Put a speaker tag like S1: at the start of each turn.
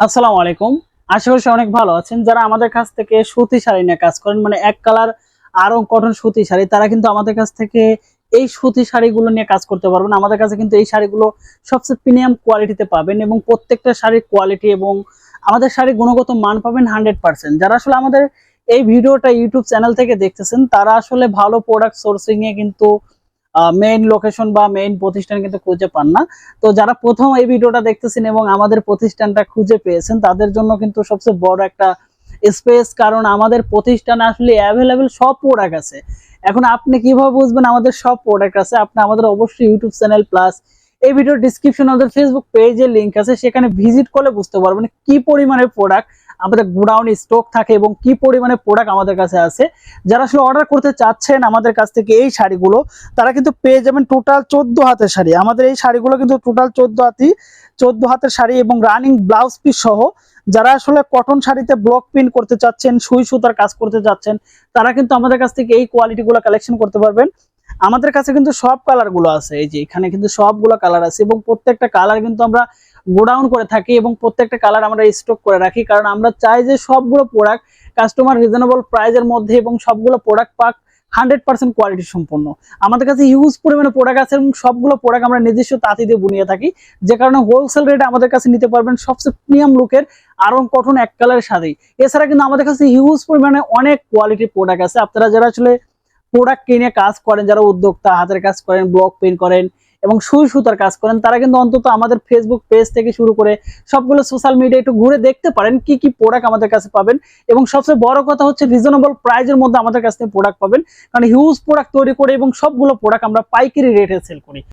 S1: আসসালামু আলাইকুম। আশা করছি অনেক ভালো আছেন। যারা আমাদের কাছ থেকে সুতি শাড়ি নিয়ে কাজ করেন মানে এক কালার আরং কটন সুতি শাড়ি, তারা কিন্তু আমাদের কাছ থেকে এই সুতি শাড়িগুলো নিয়ে কাজ করতে পারবেন। আমাদের কাছে কিন্তু এই শাড়িগুলো সবচেয়ে প্রিমিয়াম কোয়ালিটিতে পাবেন এবং প্রত্যেকটা শাড়ির কোয়ালিটি এবং আমাদের শাড়ির গুণগত মান পাবেন হান্ড্রেড পার্সেন্ট যারা আসলে আমাদের এই ভিডিওটা ইউটিউব চ্যানেল থেকে দেখতেছেন, তারা আসলে ভালো প্রোডাক্ট সোর্সিং এ কিন্তু মেইন লোকেশন বা মেইন প্রতিষ্ঠান কিন্তু খুঁজে পান না। তো যারা প্রথম এই ভিডিওটা দেখতেছেন এবং আমাদের প্রতিষ্ঠানটা খুঁজে পেয়েছেন, তাদের জন্য কিন্তু সবচেয়ে বড় একটা স্পেস কারণ আমাদের প্রতিষ্ঠানে আসলে অ্যাভেলেবেল সব প্রোডাক্ট আছে। এখন আপনি কীভাবে বুঝবেন আমাদের সব প্রোডাক্ট আছে? আপনি আমাদের অবশ্যই ইউটিউব চ্যানেল প্লাস এই ভিডিওর ডিসক্রিপশন আমাদের ফেসবুক পেজের লিংক আছে। সেখানে ভিজিট করলে বুঝতে পারবেন কি পরিমাণের প্রোডাক্ট আমাদের গোডাউনে স্টক থাকে এবং কি পরিমাণে প্রোডাক্ট আমাদের কাছে আছে। যারা আসলে অর্ডার করতে চাচ্ছেন আমাদের কাছ থেকে এই শাড়িগুলো, তারা কিন্তু পেয়ে যাবেন টোটাল চোদ্দ হাতের শাড়ি। আমাদের এই শাড়িগুলো কিন্তু টোটাল চোদ্দ হাতি, চোদ্দ হাতের শাড়ি এবং রানিং ব্লাউজ পিস সহ যারা আসলে কটন শাড়িতে ব্লক প্রিন্ট করতে চাচ্ছেন, সুই সুতার কাজ করতে চাচ্ছেন, তারা কিন্তু আমাদের কাছ থেকে এই কোয়ালিটিগুলো কালেকশন করতে পারবেন। আমাদের কাছে কিন্তু সব কালারগুলো আছে। এই যে এখানে কিন্তু সবগুলো কালার আছে এবং প্রত্যেকটা কালার কিন্তু আমরা গোডাউন করে থাকি এবং প্রত্যেকটা কালার আমরা স্টক করে রাখি। কারণ আমরা চাই যে সবগুলো প্রোডাক্ট কাস্টমার রিজনেবল প্রাইজের মধ্যে এবং সবগুলো প্রোডাক্ট পাক হান্ড্রেড পার্সেন্ট কোয়ালিটি সম্পন্ন। আমাদের কাছে হিউজ পরিমাণে প্রোডাক্ট আছে এবং সবগুলো প্রোডাক্ট আমরা নিজস্ব তাঁতি দিয়ে বুনিয়ে থাকি। যে কারণে হোলসেল রেটে আমাদের কাছে নিতে পারবেন সবচেয়ে প্রিমিয়াম লুকের আরং কটন এক কালারের সাথেই এছাড়া কিন্তু আমাদের কাছে হিউজ পরিমাণে অনেক কোয়ালিটির প্রোডাক্ট আছে। আপনারা যারা আসলে প্রোডাক্ট কিনে কাজ করেন, যারা উদ্যোক্তা, হাতের কাজ করেন ব্লক প্রিন্ট করেন এবং সুই সুতার কাজ করেন। তারা কিন্তু অন্তত আমাদের ফেসবুক পেজ থেকে শুরু করে সবগুলো সোশ্যাল মিডিয়া একটু ঘুরে দেখতে পারেন কি কি প্রোডাক্ট আমাদের কাছে পাবেন। এবং সবচেয়ে বড় কথা হচ্ছে রিজনেবল প্রাইজের মধ্যে আমাদের কাছ থেকে প্রোডাক্ট পাবেন। কারণ হিউজ প্রোডাক্ট তৈরি করে এবং সবগুলো প্রোডাক্ট আমরা পাইকারি রেটে সেল করি।